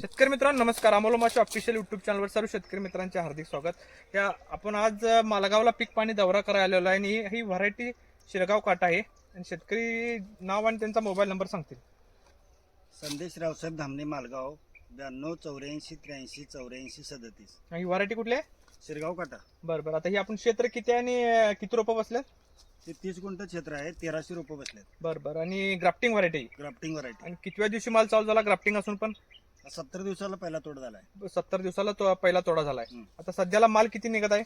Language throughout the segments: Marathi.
शेतकरी मित्रांनो नमस्कार. अमोल माशी ऑफिशियल युट्यूब चॅनलवर सर्व शेतकरी मित्रांचे हार्दिक स्वागत. या आपण आज मालगावला पीक पाणी दौरा करायला आलेलो आहे आणि ही व्हरायटी शिरगाव काटा आहे. आणि शेतकरी नाव आणि त्यांचा मोबाईल नंबर सांगतील. संदेश रावसाहेब धामणे मालगाव ब्याण्णव चौऱ्याऐंशी त्र्याऐंशी चौऱ्याऐंशी सदतीस. ही व्हरायटी कुठली आहे? शिरगाव काटा. बरं बरं. आता ही आपण क्षेत्र किती आहे आणि किती रोपं बसले ते तीस गुंठ क्षेत्र आहे तेराशे रुपये बसलेत. बरं बरं. आणि ग्राफ्टिंग व्हरायटी? Grafting variety. आणि कितव्या दिवशी माल चालू झाला? ग्राफ्टिंग असून पण? सत्तर दिवसाला पहिला तोड झालाय. सत्तर दिवसाला तो पहिला तोडा झालाय. हम्म. आता सध्याला माल किती निघत आहे?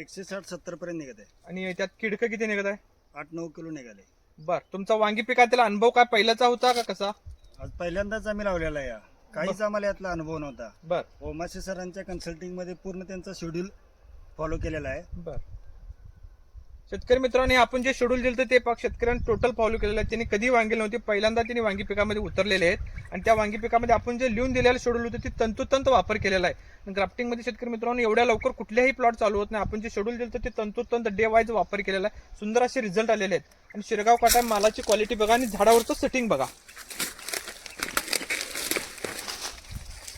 एकशे साठ सत्तर पर्यंत निघत आहे. आणि त्यात किडकं किती निघत आहे? आठ नऊ किलो निघाले. बरं तुमचा वांगी पिकातील अनुभव काय पहिल्याचा होता का कसा? आज पहिल्यांदाच आम्ही लावलेला आहे या. काहीच आम्हाला यातला अनुभव नव्हता. बरं. ओमासे सरांच्या कन्सल्टिंगमध्ये पूर्ण त्यांचा शेड्यूल फॉलो केलेला आहे. बर. शेतकरी मित्रांनी आपण जे शेड्यूल दिलं ते पाक शेतकऱ्यांनी टोटल फॉलो केलेलं आहे. त्यांनी कधी वांगी नव्हती पहिल्यांदा त्यांनी वांगी पिकामध्ये उतरलेले आहेत. आणि त्या वांगी पिकामध्ये आपण जे लिहून दिलेलं शेड्यूल होतं ते तंतोतंत वापर केलेला आहे. ग्राफ्टिंगमध्ये शेतकरी मित्रांनो एवढ्या लवकर कुठल्याही प्लॉट चालू होत नाही. आपण जे शेड्यूल दिलं ते तंतोतंत डे वाईज वापर केलेला आहे. सुंदर असे रिझल्ट आलेले आहेत. आणि शिरगाव काटा मालाची क्वालिटी बघा आणि झाडावरचं सेटिंग बघा.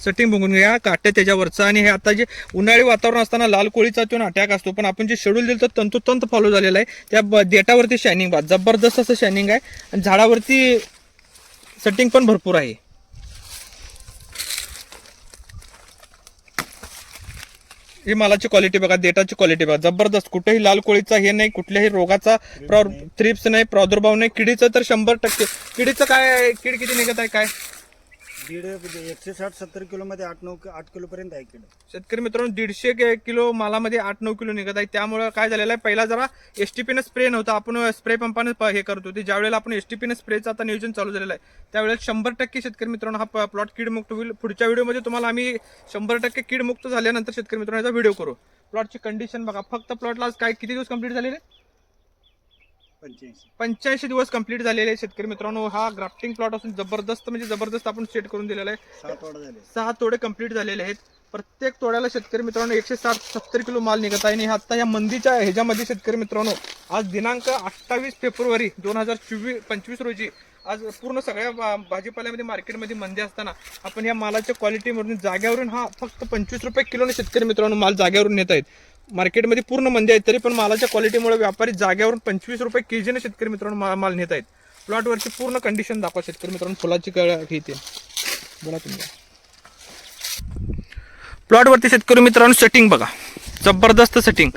सेटिंग बघून घ्या. काट्या त्याच्यावरचा आणि हे आता जे उन्हाळी वातावरण असताना लाल कोळीचा तो अटॅक असतो. पण आपण जे शेड्यूल दिलं तर तंतोतंत फॉलो झालेलं आहे. त्या देटावरती शायनिंग बा जबरदस्त असं शायनिंग आहे. आणि झाडावरती सेटिंग पण भरपूर आहे. ही मालाची क्वालिटी बघा. देटाची क्वालिटी बघा. जबरदस्त. कुठेही लाल कोळीचा हे नाही कुठल्याही रोगाचा थ्रिप्स नाही प्रादुर्भाव नाही. किडीचं तर शंभर टक्के किडीचं काय किड किती निघत आहे? काय? दीड म्हणजे एकशे साठ सत्तर किलो मध्ये आठ नऊ आठ किलो पर्यंत आहे किलो. शेतकरी मित्रांनो दीडशे के- किलो मालामध्ये आठ नऊ किलो निघत आहे. त्यामुळे काय झालेलं आहे? पहिला जरा एस टी पीनं स्प्रे नव्हता. आपण स्प्रे पंपाने प- हे करत होते. ज्या वेळेला आपण एस टी पीनं स्प्रेचं आता नियोजन चालू झालेलं आहे त्यावेळेला शंभर टक्के शेतकरी मित्रांनो हा प्लॉट कीडमुक्त होईल. पुढच्या व्हिडिओमध्ये तुम्हाला आम्ही शंभर टक्के कीडमुक्त झाल्यानंतर शेतकरी मित्रांनो याचा व्हिडिओ करू. प्लॉटची कंडिशन बघा. फक्त प्लॉटला आज काय किती दिवस कंप्लीट झालेले? पंच्याऐंशी. पंच्याऐंशी दिवस कंप्लीट झालेले आहेत शेतकरी मित्रांनो. हा ग्राफ्टिंग प्लॉट असून जबरदस्त म्हणजे जबरदस्त आपण सेट करून दिलेला आहे. वाढ झाले. सहा तोडे कंप्लीट झालेले आहेत. प्रत्येक तोड्याला शेतकरी मित्रांनो एकशे साठ सत्तर किलो माल निघत आहे. आणि आता या मंदीच्या ह्याच्यामध्ये शेतकरी मित्रांनो आज दिनांक अठ्ठावीस फेब्रुवारी दोन हजार चोवीस पंचवीस रोजी आज पूर्ण सगळ्या भाजीपाल्यामध्ये मार्केटमध्ये मंदी असताना आपण या मालाच्या क्वालिटीमधून जाग्यावरून हा फक्त पंचवीस रुपये किलोने शेतकरी मित्रांनो माल जाग्यावरून नेत आहेत. मार्केटमध्ये पूर्ण मंदी आहेत तरी पण मालाच्या क्वालिटीमुळे व्यापारी जाग्यावरून पंचवीस रुपये केजीने शेतकरी मित्रांनो माल माल नेत आहेत. प्लॉटवरची पूर्ण कंडिशन दाखवा शेतकरी मित्रांनो फुलाची कळ घेते बोला तुम्ही. प्लॉटवरती शेतकरी मित्रांनो सेटिंग बघा. जबरदस्त सेटिंग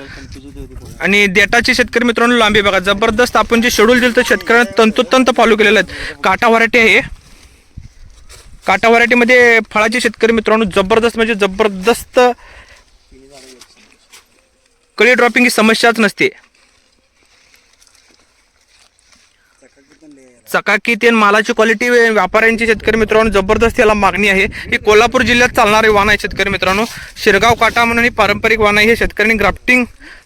आणि देटाची शेतकरी मित्रांनो लांबी बघा. जबरदस्त आपण जे शेड्यूल दिलं तर शेतकऱ्यांना तंतोतंत फॉलो केलेलं आहेत. काटा व्हरायटी आहे. काटा व्हरायटीमध्ये फळाचे शेतकरी मित्रांनो जबरदस्त म्हणजे जबरदस्त कळी ड्रॉपिंग ही समस्याच नसते. चकाकी ते मालाची क्वालिटी व्यापाऱ्यांची शेतकरी मित्रांनो जबरदस्त याला मागणी आहे. ही कोल्हापूर जिल्ह्यात चालणारे वाण आहे शेतकरी मित्रांनो. शिरगाव काटा म्हणून ही पारंपरिक वाण आहे. हे शेतकऱ्यांनी ग्राफ्टिंग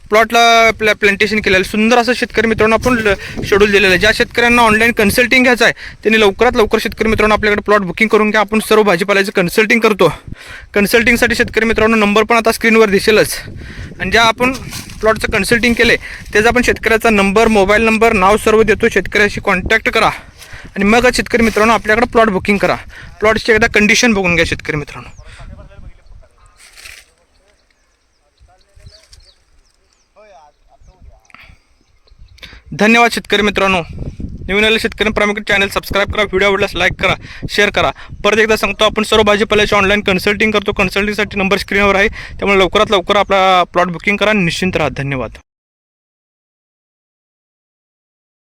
प्लॉटला प्लांटेशन केलेलं. सुंदर असं शेतकरी मित्रांनो आपण शेड्यूल दिलेलं आहे. ज्या शेतकऱ्यांना ऑनलाईन कन्सल्टिंग घ्यायचं आहे त्यांनी लवकरात लवकर शेतकरी मित्रांनो आपल्याकडे प्लॉट बुकिंग करून घ्या. आपण सर्व भाजीपाल्याचं कन्सल्टिंग करतो. कन्सल्टिंगसाठी शेतकरी मित्रांनो नंबर पण आता स्क्रीनवर दिसेलच. आणि ज्या आपण प्लॉटचं कन्सल्टिंग केले त्याचा आपण शेतकऱ्याचा नंबर मोबाईल नंबर नाव सर्व देतो. शेतकऱ्याशी कॉन्टॅक्ट करा. आणि मग शेतकरी मित्रांनो आपल्याकडे प्लॉट बुकिंग करा. प्लॉटची एकदा कंडिशन बघून घ्या शेतकरी मित्रांनो. धन्यवाद शेतकरी मित्रांनो. नवीन आले शेतकरी प्रामुख्य चॅनल सबस्क्राईब करा व्हिडिओ आवडल्यास लाईक करा शेअर करा. परत एकदा सांगतो आपण सर्व भाजीपाल्याची ऑनलाईन कन्सल्टिंग करतो. कन्सल्टिंगसाठी नंबर स्क्रीनवर आहे. त्यामुळे लवकरात लवकर आपला प्लॉट बुकिंग करा. निश्चिंत राहा. धन्यवाद.